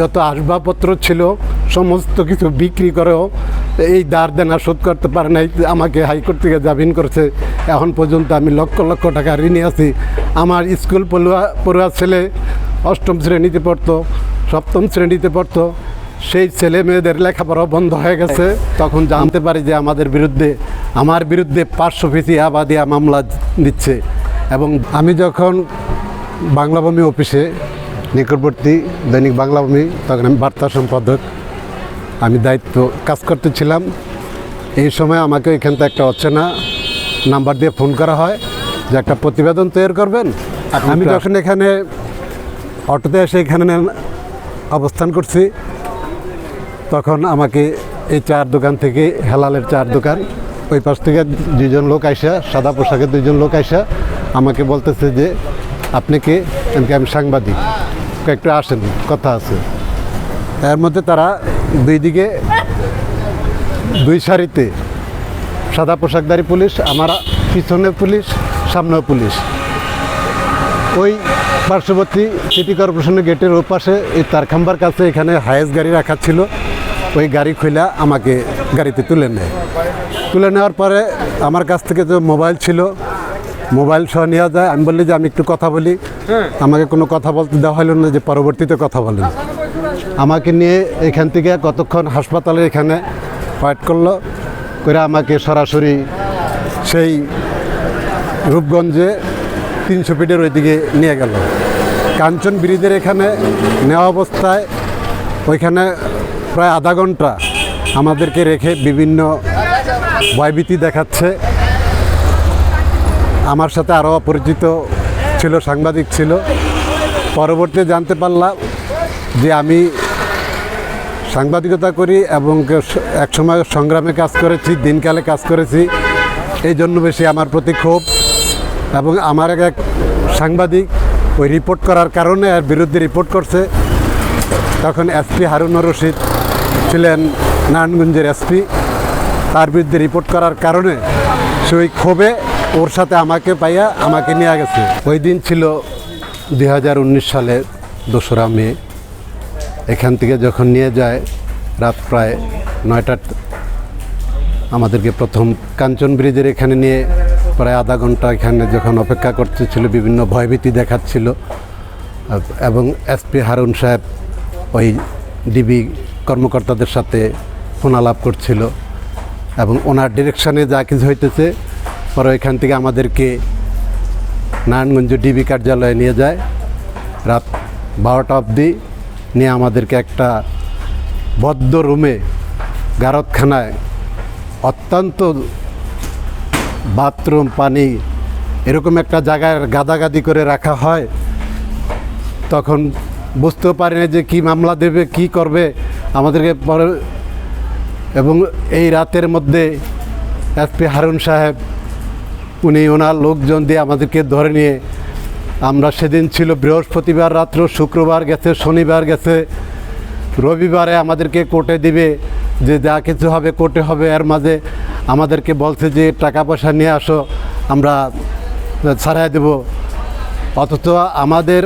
যত আসবাবপত্র ছিল, সমস্ত কিছু বিক্রি করেও এই দাঁড় দেনা শোধ করতে পারে নাই, আমাকে হাইকোর্ট থেকে জামিন করেছে। এখন পর্যন্ত আমি লক্ষ লক্ষ টাকা ঋণে আছি। আমার স্কুল পড়ুয়া পড়ুয়া ছেলে অষ্টম শ্রেণীতে পড়তো, সপ্তম শ্রেণীতে পড়তো। সেই ছেলে মেয়েদের লেখাপড়া বন্ধ হয়ে গেছে। তখন জানতে পারি যে আমাদের বিরুদ্ধে, আমার বিরুদ্ধে পাঁচশো ফিসি, আবাদিয়া মামলা দিচ্ছে। এবং আমি যখন বাংলাভূমি অফিসে নিকটবর্তী দৈনিক বাংলাভূমি তখন আমি বার্তা সম্পাদক। আমি দায়িত্ব কাজ করতেছিলাম। এই সময় আমাকে এখান থেকে একটা অচেনা নাম্বার দিয়ে ফোন করা হয় যে একটা প্রতিবেদন তৈরি করবেন। আমি যখন এখানে অটোতে এসে এখানে অবস্থান করছি তখন আমাকে এই চার দোকান থেকে হেলালের চার দোকান ওই পাশ থেকে দুজন লোক আইসা সাদা পোশাকের দুইজন লোক আইসা আমাকে বলতেছে যে আপনি কি, আমি সাংবাদিক। একটু আসেন, কথা আছে। এর মধ্যে তারা দুই দিকে, দুই সারিতে, সাদা পোশাকধারী পুলিশ, আমার পিছনে পুলিশ, সামনেও পুলিশ। ওই পার্শ্ববর্তী সিটি কর্পোরেশনের গেটের ওপাশে এই তারখাম্বার কাছে এখানে হায়েস্ট গাড়ি রাখা ছিল। ওই গাড়ি খুলে আমাকে গাড়িতে তুলে নেয়। তুলে নেওয়ার পরে আমার কাছ থেকে যে মোবাইল ছিল মোবাইল সহ নেওয়া যায়। আমি বললি যে আমি একটু কথা বলি। আমাকে কোনো কথা বলতে দেওয়া হলো না যে পরবর্তীতে কথা বলেন। আমাকে নিয়ে এখান থেকে কতক্ষণ হাসপাতালে এখানে ফাইট করল করে আমাকে সরাসরি সেই রূপগঞ্জে তিনশো ফিটের ওইদিকে নিয়ে গেল। কাঞ্চন ব্রিজের এখানে নেওয়া অবস্থায় ওইখানে প্রায় আধা ঘণ্টা আমাদেরকে রেখে বিভিন্ন ভয়ভীতি দেখাচ্ছে। আমার সাথে আরও অপরিচিত ছিল, সাংবাদিক ছিল। পরবর্তী জানতে পারলাম যে আমি সাংবাদিকতা করি এবং একসময় সংগ্রামে কাজ করেছি, দিনকালে কাজ করেছি। এই জন্য বেশি আমার প্রতি ক্ষোভ এবং আমার এক সাংবাদিক ওই রিপোর্ট করার কারণে এর বিরুদ্ধে রিপোর্ট করছে। তখন এসপি হারুনুর রশিদ ছিলেন নারায়ণগঞ্জের এসপি তার বিরুদ্ধে রিপোর্ট করার কারণে সে ওই ক্ষোভে ওর সাথে আমাকে পাইয়া আমাকে নিয়ে গেছে। ওই দিন ছিল দুই সালের দোসরা মে। এখান থেকে যখন নিয়ে যায়, রাত প্রায় নয়টার আমাদেরকে প্রথম কাঞ্চন ব্রিজের এখানে নিয়ে প্রায় আধা ঘণ্টা এখানে যখন অপেক্ষা করতেছিল, বিভিন্ন ভয়ভীতি দেখাচ্ছিল। এবং এসপি হারুন সাহেব ওই ডিবি কর্মকর্তাদের সাথে ফোনালাপ করছিল। এবং ওনার ডিরেকশানে যা কিছু হইতেছে পরে এখান থেকে আমাদেরকে নারায়ণগঞ্জ ডিবি কার্যালয়ে নিয়ে যায়। রাত বারোটা অবধি নিয়ে আমাদেরকে একটা বদ্ধ রুমে গারতখানায় অত্যন্ত বাথরুম, পানি এরকম একটা জায়গায় গাদাগাদি করে রাখা হয়। তখন বুঝতেও পারি না যে কী মামলা দেবে, কি করবে আমাদেরকে পরে এবং এই রাতের মধ্যে এসপি হারুন সাহেব উনি ওনার লোকজন দিয়ে আমাদেরকে ধরে নিয়ে, আমরা সেদিন ছিল বৃহস্পতিবার রাত্র, শুক্রবার গেছে, শনিবার গেছে, রবিবারে আমাদেরকে কোর্টে দিবে, যে যা কিছু হবে কোর্টে হবে, এর মাঝে আমাদেরকে বলছে যে টাকা পয়সা নিয়ে আসো, আমরা ছাড়াই দেব। অথচ আমাদের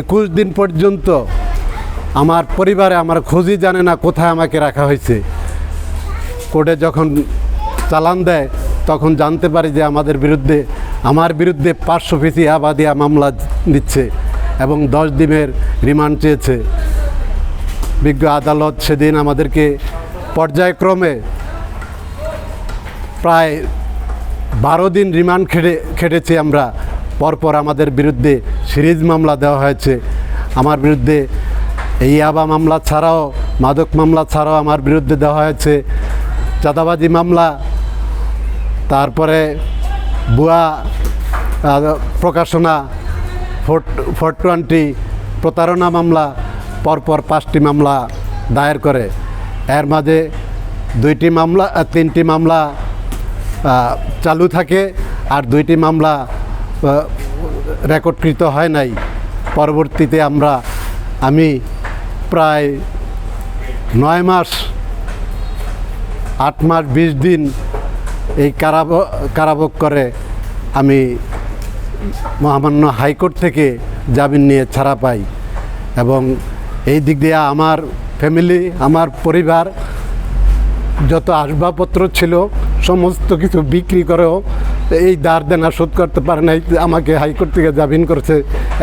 একুশ দিন পর্যন্ত আমার পরিবারে আমার খোঁজই জানে না কোথায় আমাকে রাখা হয়েছে। কোর্টে যখন চালান দেয় তখন জানতে পারি যে আমাদের বিরুদ্ধে, আমার বিরুদ্ধে পাঁচশো ফিসি আবাদিয়া মামলা দিচ্ছে এবং দশ দিনের রিমান্ড চেয়েছে। বিজ্ঞ আদালত সেদিন আমাদেরকে পর্যায়ক্রমে প্রায় বারো দিন রিমান্ড খেটে, খেটেছি আমরা। পরপর আমাদের বিরুদ্ধে সিরিজ মামলা দেওয়া হয়েছে। আমার বিরুদ্ধে এই আবা মামলা ছাড়াও, মাদক মামলা ছাড়াও আমার বিরুদ্ধে দেওয়া হয়েছে। চাঁদাবাজি মামলা তারপরে বুয়া প্রকাশনা, ফোর ফোর টোয়েন্টি, প্রতারণা মামলা, পরপর পাঁচটি মামলা দায়ের করে। এর মাঝে দুইটি মামলা তিনটি মামলা চালু থাকে আর দুইটি মামলা রেকর্ডকৃত হয় নাই। পরবর্তীতে আমরা, আমি প্রায় নয় মাস, আট মাস, বিশ দিন এই কারাব, কারাভোগ করে আমি মহামান্য হাইকোর্ট থেকে জামিন নিয়ে ছাড়া পাই এবং এই দিক দিয়ে আমার ফ্যামিলি, আমার পরিবার যত আসবাবপত্র ছিল, সমস্ত কিছু বিক্রি করেও এই দাঁড় দেনা শোধ করতে পারে নাই, আমাকে হাইকোর্ট থেকে জামিন করেছে।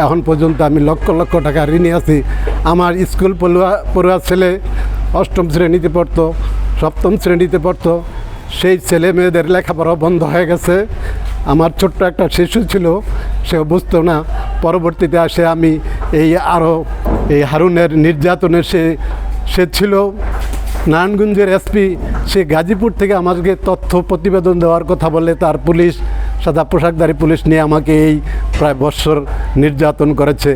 এখন পর্যন্ত আমি লক্ষ লক্ষ টাকা ঋণে আছি। আমার স্কুল পড়ুয়া পড়ুয়া ছেলে অষ্টম শ্রেণীতে পড়তো, সপ্তম শ্রেণীতে পড়তো। সেই ছেলে মেয়েদের লেখাপড়া বন্ধ হয়ে গেছে। আমার ছোট্ট একটা শিশু ছিল সে বুঝতো না, পরবর্তীতে আসে আমি এই আরও এই হারুনের নির্যাতনে সে সে ছিল। নারায়ণগঞ্জের এসপি, সে গাজীপুর থেকে আমাকে তথ্য প্রতিবেদন দেওয়ার কথা বলে তার পুলিশ, সাদা পোশাকধারী পুলিশ নিয়ে আমাকে এই প্রায় বৎসর নির্যাতন করেছে।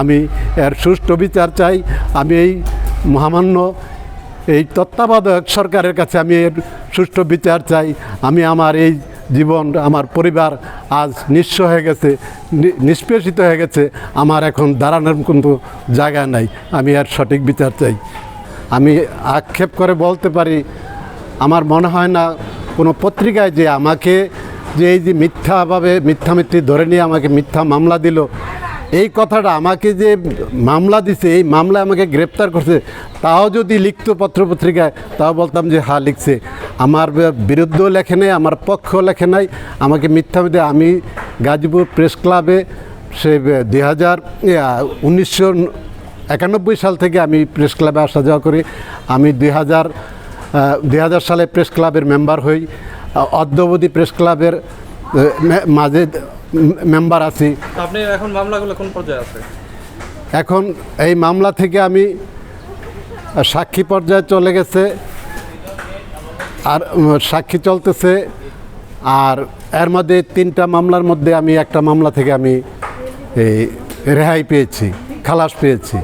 আমি এর সুষ্ঠু বিচার চাই। আমি এই মহামান্য এই তত্ত্বাবধায়ক সরকারের কাছে আমি এর সুষ্ঠু বিচার চাই। আমি আমার এই জীবন, আমার পরিবার আজ নিঃস্ব হয়ে গেছে নিষ্পেষিত হয়ে গেছে। আমার এখন দাঁড়ানোর কিন্তু জায়গা নাই। আমি এর সঠিক বিচার চাই। আমি আক্ষেপ করে বলতে পারি, আমার মনে হয় না কোনো পত্রিকায় যে আমাকে যে এই যে মিথ্যাভাবে মিথ্যা মিথ্যি ধরে নিয়ে আমাকে মিথ্যা মামলা দিল এই কথাটা আমাকে যে মামলা দিছে, এই মামলা আমাকে গ্রেপ্তার করছে, তাও যদি লিখতো পত্রপত্রিকায় তাও বলতাম যে হ্যাঁ লিখছে। আমার বিরুদ্ধেও লেখে নাই, আমার পক্ষ লেখে নাই। আমাকে মিথ্যা মিথ্যা, আমি গাজীপুর প্রেস ক্লাবে সে দুই হাজার উনিশশো একানব্বই সাল থেকে আমি প্রেস ক্লাবে আসা যাওয়া করি। আমি দুই হাজার দুই হাজার সালে প্রেস ক্লাবের মেম্বার হই। অদ্যাবধি প্রেস ক্লাবের মাঝে মেম্বার আছি। আপনি এখন মামলাগুলো কোন পর্যায়ে আছে? এখন এই মামলা থেকে আমি সাক্ষী পর্যায়ে চলে গেছে আর সাক্ষী চলতেছে আর এর মধ্যে তিনটা মামলার মধ্যে আমি একটা মামলা থেকে আমি এই রেহাই পেয়েছি খালাস পেয়েছি।